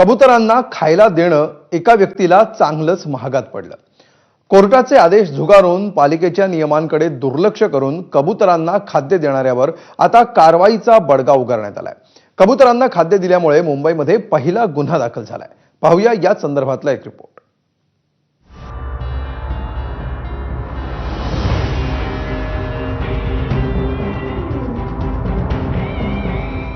कबुतरांना खायला देणं एका व्यक्तीला चांगलंच महागात पडलं. कोर्टाचे आदेश झुगारून पालिकेच्या नियमांकडे दुर्लक्ष करून कबुतरांना खाद्य देणाऱ्यावर आता कारवाईचा बडगा उगारण्यात आलाय. कबुतरांना खाद्य दिल्यामुळे मुंबईमध्ये पहिला गुन्हा दाखल झालाय. पाहूया या संदर्भातला एक रिपोर्ट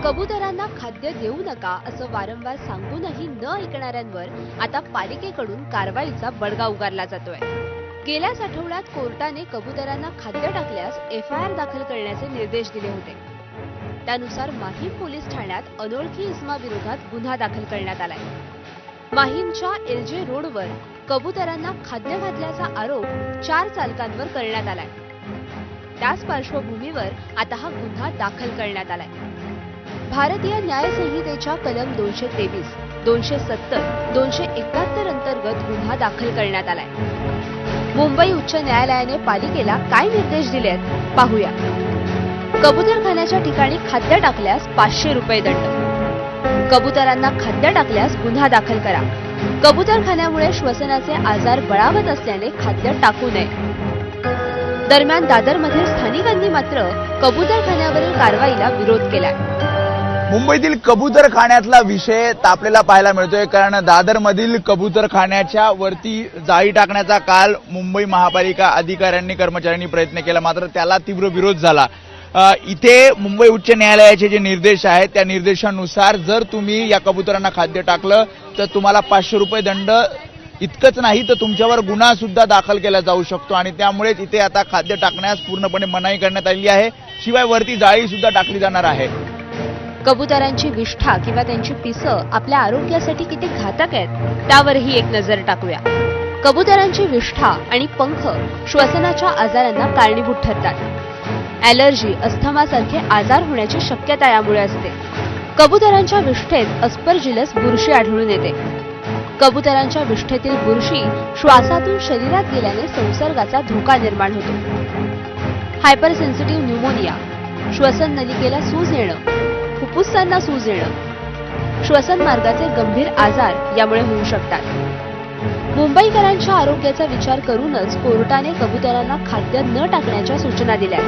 कबुतरांना खाद्य देऊ नका असं वारंवार सांगूनही न ऐकणाऱ्यांवर आता पालिकेकडून कारवाईचा बडगा उगारला जातोय. गेल्याच आठवड्यात कोर्टाने कबुतरांना खाद्य टाकल्यास एफ आय आर दाखल करण्याचे निर्देश दिले होते. त्यानुसार माहीम पोलीस ठाण्यात अनोळखी इसमाविरोधात गुन्हा दाखल करण्यात आलाय. माहीमच्या एलजे रोडवर कबुतरांना खाद्य घातल्याचा आरोप चार चालकांवर करण्यात आलाय. त्याच पार्श्वभूमीवर आता हा गुन्हा दाखल करण्यात आलाय. भारतीय न्यायसंहितेच्या कलम दोनशे तेवीस दोनशे सत्तर दोनशे एकाहत्तर अंतर्गत गुन्हा दाखल करण्यात आलाय. मुंबई उच्च न्यायालयाने पालिकेला काय निर्देश दिले आहेत पाहूया. कबुतरखान्याच्या ठिकाणी खाद्य टाकल्यास पाचशे रुपये दंड. कबुतरांना खाद्य टाकल्यास गुन्हा दाखल करा. कबुतरखान्यामुळे श्वसनाचे आजार बळावत असल्याने खाद्य टाकू नये. दरम्यान दादरमधील स्थानिकांनी मात्र कबुतरखान्यावरील कारवाईला विरोध केलाय. मुंबईतील कबूतर खाण्यातला विषय तापलेला पाहायला मिळतोय कारण दादरमधील कबूतर खाण्याच्या वरती जाळी टाकण्याचा काल मुंबई महापालिका अधिकाऱ्यांनी कर्मचाऱ्यांनी प्रयत्न केला मात्र त्याला तीव्र विरोध झाला. इथे मुंबई उच्च न्यायालयाचे जे निर्देश आहेत त्या निर्देशानुसार जर तुम्ही या कबुतरांना खाद्य टाकलं तर तुम्हाला पाचशे रुपये दंड इतकंच नाही तर तुमच्यावर गुन्हा सुद्धा दाखल केला जाऊ शकतो. आणि त्यामुळेच इथे आता खाद्य टाकण्यास पूर्णपणे मनाई करण्यात आली आहे. शिवाय वरती जाळी सुद्धा टाकली जाणार आहे. कबुतरांची विष्ठा किंवा त्यांची पिसं आपल्या आरोग्यासाठी किती घातक आहेत त्यावरही एक नजर टाकूया. कबुतरांची विष्ठा आणि पंख श्वसनाच्या आजारांना कारणीभूत ठरतात. ॲलर्जी अस्थमासारखे आजार होण्याची शक्यता यामुळे असते. कबुतरांच्या विष्ठेत अस्परजिलस बुरशी आढळून येते. कबुतरांच्या विष्ठेतील बुरशी श्वासातून शरीरात गेल्याने संसर्गाचा धोका निर्माण होतो. हायपरसेन्सिटिव्ह न्यूमोनिया श्वसन नलिकेला सूज येणं फुफ्फुसांना सूज येणं श्वसन मार्गाचे गंभीर आजार यामुळे होऊ शकतात. मुंबईकरांच्या आरोग्याचा विचार करूनच कोर्टाने कबुतरांना खाद्य न टाकण्याच्या सूचना दिल्या.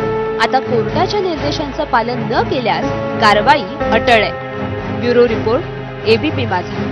आता कोर्टाच्या निर्देशांचं पालन न केल्यास कारवाई अटळ आहे. ब्युरो रिपोर्ट एबीपी माझा.